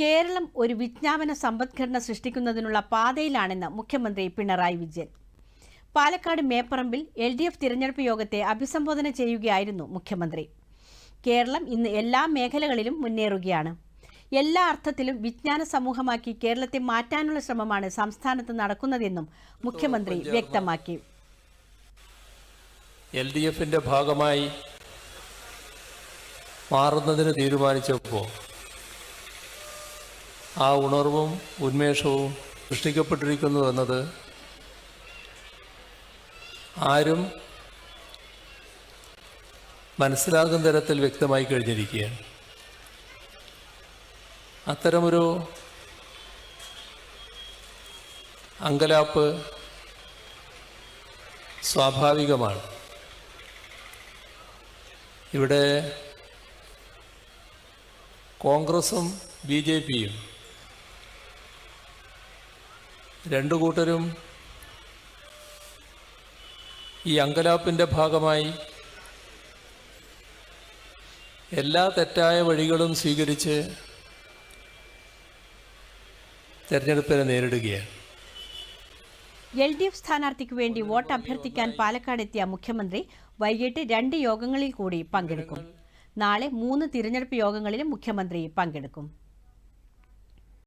കേരളം ഒരു വിജ്ഞാപന സമ്പദ്ഘടന സൃഷ്ടിക്കുന്നതിനുള്ള പാതയിലാണെന്ന് മുഖ്യമന്ത്രി പിണറായി വിജയൻ. പാലക്കാട് മേപ്പറമ്പിൽ എൽ ഡി എഫ് തിരഞ്ഞെടുപ്പ് യോഗത്തെ അഭിസംബോധന ചെയ്യുകയായിരുന്നു മുഖ്യമന്ത്രി. കേരളം ഇന്ന് എല്ലാ മേഖലകളിലും മുന്നേറുകയാണ്. എല്ലാ അർത്ഥത്തിലും വിജ്ഞാന സമൂഹമാക്കി കേരളത്തെ മാറ്റാനുള്ള ശ്രമമാണ് സംസ്ഥാനത്ത് നടക്കുന്നതെന്നും മുഖ്യമന്ത്രി വ്യക്തമാക്കി. എൽ ഡി എഫിന്റെ ഭാഗമായി മാറുന്നതിന് തീരുമാനിച്ചപ്പോൾ ആ ഉണർവും ഉന്മേഷവും സൃഷ്ടിക്കപ്പെട്ടിരിക്കുന്നു എന്നത് ആരും മനസ്സിലാകുന്ന തരത്തിൽ വ്യക്തമായി കഴിഞ്ഞിരിക്കുകയാണ്. അത്തരമൊരു അങ്കലാപ്പ് സ്വാഭാവികമാണ്. ഇവിടെ കോൺഗ്രസും ബി ജെ പിയും രണ്ടു കൂട്ടരും ഈ അങ്കലാപ്പിന്റെ ഭാഗമായി എല്ലാ തെറ്റായ വഴികളും സ്വീകരിച്ച് തെരഞ്ഞെടുപ്പിനെ നേരിടുകയാണ്. എൽ ഡി എഫ് സ്ഥാനാർത്ഥിക്ക് വേണ്ടി വോട്ട് അഭ്യർത്ഥിക്കാൻ പാലക്കാട് എത്തിയ മുഖ്യമന്ത്രി വൈകിട്ട് രണ്ട് യോഗങ്ങളിൽ കൂടി പങ്കെടുക്കും. നാളെ മൂന്ന് തിരഞ്ഞെടുപ്പ് യോഗങ്ങളിലും മുഖ്യമന്ത്രി പങ്കെടുക്കും.